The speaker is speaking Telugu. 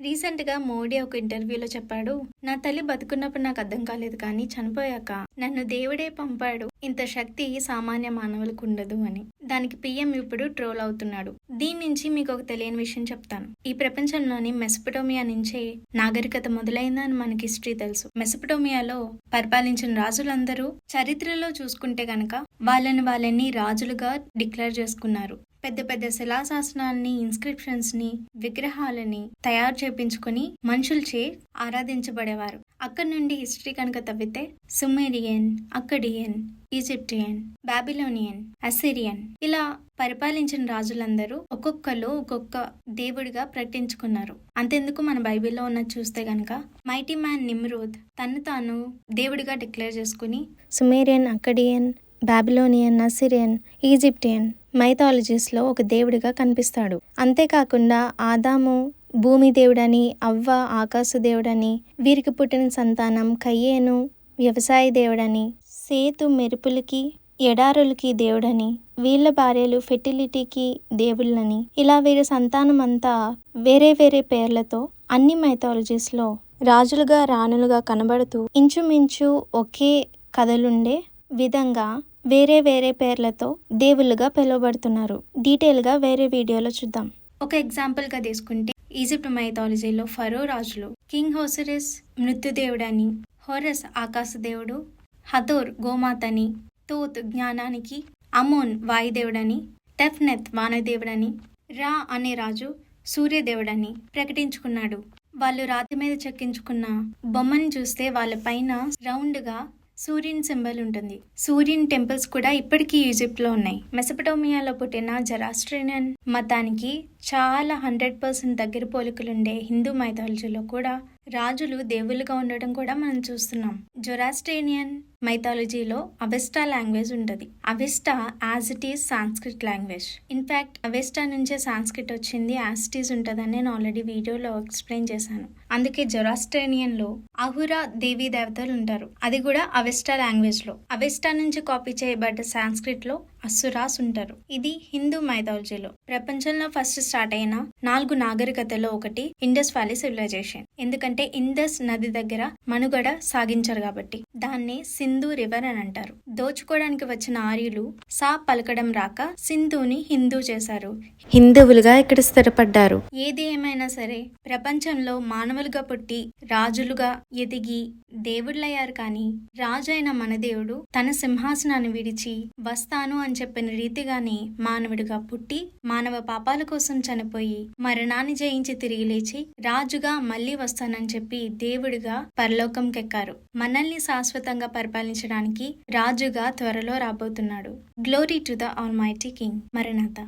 రీసెంట్గా మోడీ ఒక ఇంటర్వ్యూలో చెప్పాడు నా తల్లి బతుకున్నప్పుడు నాకు అర్థం కాలేదు కానీ చనిపోయాక నన్ను దేవుడే పంపాడు. ఇంత శక్తి సామాన్య మానవులకు ఉండదు అని. దానికి పిఎం ఇప్పుడు ట్రోల్ అవుతున్నాడు. దీని నుంచి మీకు ఒక తెలియని విషయం చెప్తాను. ఈ ప్రపంచంలోని మెసపటోమియా నుంచే నాగరికత మొదలైందని మనకి హిస్టరీ తెలుసు. మెసపటోమియాలో పరిపాలించిన రాజులందరూ చరిత్రలో చూసుకుంటే గనక వాళ్ళని వాళ్ళని రాజులుగా డిక్లేర్ చేసుకున్నారు. పెద్ద పెద్ద శిలాశాసనాల్ని ఇన్స్క్రిప్షన్స్ని విగ్రహాలని తయారు చేపించుకుని మనుషులచే ఆరాధించబడేవారు. అక్కడి నుండి హిస్టరీ కనుక తవ్వితే Sumerian Akkadian Egyptian Babylonian Assyrian ఇలా పరిపాలించిన రాజులందరూ ఒక్కొక్కరు ఒక్కొక్క దేవుడిగా ప్రకటించుకున్నారు. అంతెందుకు మన బైబిల్లో ఉన్నది చూస్తే గనక మైటీ మ్యాన్ నిమ్రూద్ తను తాను దేవుడిగా డిక్లేర్ చేసుకుని Sumerian Akkadian Babylonian Assyrian Egyptian మైథాలజీస్లో ఒక దేవుడిగా కనిపిస్తాడు. అంతేకాకుండా ఆదాము భూమి దేవుడని అవ్వ ఆకాశ దేవుడని వీరికి పుట్టిన సంతానం కయ్యేను వ్యవసాయ దేవుడని సేతు మెరుపులకి ఎడారులకి దేవుడని వీళ్ళ భార్యలు ఫెర్టిలిటీకి దేవుళ్ళని ఇలా వీరి సంతానం అంతా వేరే వేరే పేర్లతో అన్ని మైథాలజీస్లో రాజులుగా రాణులుగా కనబడుతూ ఇంచుమించు ఒకే కథలుండే విధంగా వేరే వేరే పేర్లతో దేవుళ్ళుగా పిలువబడుతున్నారు. డీటెయిల్గా వేరే వీడియోలో చూద్దాం. ఒక ఎగ్జాంపుల్గా తీసుకుంటే ఈజిప్ట్ మైథాలజీలో ఫరో రాజులు కింగ్ హోసరిస్ మృత్యుదేవుడని హోరస్ ఆకాశదేవుడు హథోర్ గోమాతని తోత్ జ్ఞానానికి అమోన్ వాయుదేవుడని టెఫ్నెత్ వానదేవుడని రా అనే రాజు సూర్యదేవుడని ప్రకటించుకున్నాడు. వాళ్ళు రాతి మీద చెక్కించుకున్న బొమ్మని చూస్తే వాళ్ళ పైన రౌండ్గా సూర్యుని సింబల్ ఉంటుంది. సూర్యుని టెంపుల్స్ కూడా ఇప్పటికీ ఈజిప్ట్లో ఉన్నాయి. మెసపటోమియాలో పుట్టిన జరాస్ట్రియన్ మతానికి చాలా హండ్రెడ్ పర్సెంట్ దగ్గర పోలికలుండే హిందూ మైథాలజీలో కూడా రాజులు దేవుళ్ళుగా ఉండడం కూడా మనం చూస్తున్నాం. జొరాస్ట్రేనియన్ మైథాలజీలో అవెస్టా లాంగ్వేజ్ ఉంటుంది. Avesta as it is Sanskrit language in fact Avesta నుంచే సాంస్క్రిట్ వచ్చింది యాజ్ ఇట్ ఈజ్ ఉంటుందని నేను ఆల్రెడీ వీడియోలో ఎక్స్ప్లెయిన్ చేశాను. అందుకే జొరాస్ట్రేనియన్లో అహురా దేవీ దేవతలు ఉంటారు. అది కూడా అవెస్టా లాంగ్వేజ్లో అవెస్టా నుంచి కాపీ చేయబడ్డ సాంస్క్రిట్లో అసురాస్ ఉంటారు ఇది హిందూ మైథాలజీలో ప్రపంచంలో ఫస్ట్ స్టార్ట్ అయిన నాలుగు నాగరికతలో ఒకటి ఇండస్ వ్యాలీ సివిలైజేషన్. ఎందుకంటే ఇండస్ నది దగ్గర మనుగడ సాగించారు కాబట్టి దాన్ని సింధు రివర్ అని అంటారు. దోచుకోవడానికి వచ్చిన ఆర్యులు సా పలకడం రాక సింధుని హిందూ చేశారు. హిందువులుగా ఇక్కడ స్థిరపడ్డారు. ఏది ఏమైనా సరే ప్రపంచంలో మానవులుగా పుట్టి రాజులుగా ఎదిగి దేవుళ్ళయ్యారు కానీ రాజు అయిన మన దేవుడు తన సింహాసనాన్ని విడిచి వస్తాను అని చెప్పిన రీతిగానే మానవుడిగా పుట్టి మానవ పాపాల కోసం చనిపోయి మరణాన్ని జయించి తిరిగి లేచి రాజుగా మళ్ళీ వస్తానని చెప్పి దేవుడిగా పరలోకంకెక్కారు మనల్ని శాశ్వతంగా పరిపాలించడానికి రాజుగా త్వరలో రాబోతున్నాడు. Glory to the almighty king మరణత.